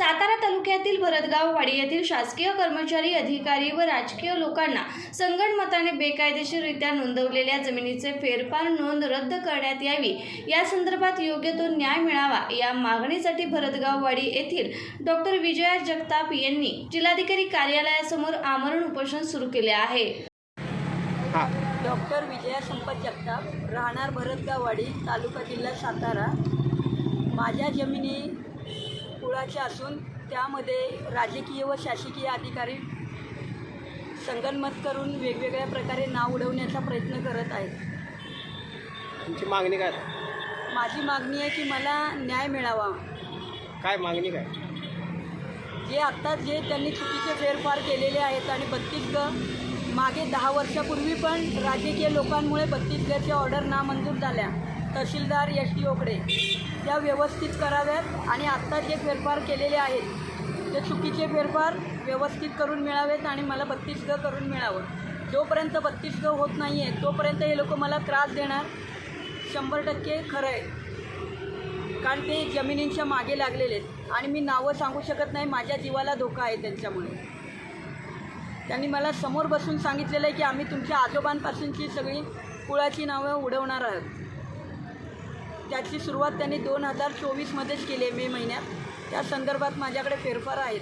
तालुक्यातील भरतगाव वाडी येथील शासकीय कर्मचारी अधिकारी व राजकीय लोकांना संगणमताने बेकायदेशीररित्या नोंदवलेल्या जमिनीचे फेरफार नोंद रद्द करण्यात यावी. या संदर्भात योग्य तो न्याय मिळावा या मागणीसाठी भरतगाव वाडी येथील डॉक्टर विजया जगताप यांनी जिल्हाधिकारी कार्यालयासमोर आमरण उपोषण सुरू केले आहे. हां. डॉक्टर विजया संपत जगताप राहणार भरतगाववाडी तालुका जिल्हा सातारा. माझ्या जमिनी कुळाच्या असून त्यामध्ये राजकीय व शासकीय अधिकारी संगनमत करून वेगवेगळ्या प्रकारे नाव उडवण्याचा प्रयत्न करत आहेत. तुमची मागणी काय? माझी मागणी आहे की मला न्याय मिळावा. काय मागणी काय? जे आत्ता जे त्यांनी चुकीचे फेरफार केलेले आहेत आणि बत्तीस ग मागे दहा वर्षापूर्वी पण राजकीय लोकांमुळे बत्तीस गच्या ऑर्डर नामंजूर झाल्या. तहसीलदार यश डी ओकडे त्या व्यवस्थित कराव्यात आणि आत्ता जे फेरफार केलेले आहेत ते चुकीचे फेरफार व्यवस्थित करून मिळावेत आणि मला बत्तीस ग करून मिळावं. जोपर्यंत बत्तीस ग होत नाही आहे तोपर्यंत हे लोक मला त्रास देणार. शंभर टक्के खरं आहे. कारण ते जमिनींच्या मागे लागलेले आहेत. आणि मी नावं सांगू शकत नाही माझ्या जीवाला धोका आहे त्यांच्यामुळे. त्यांनी मला समोर बसून सांगितलेलं आहे की आम्ही तुमच्या आजोबांपासूनची सगळी कुळाची नावं उडवणार आहोत. त्याची सुरुवात त्यांनी दोन हजार चोवीसमध्येच केली आहे मे महिन्यात. त्या संदर्भात माझ्याकडे फेरफार आहेत.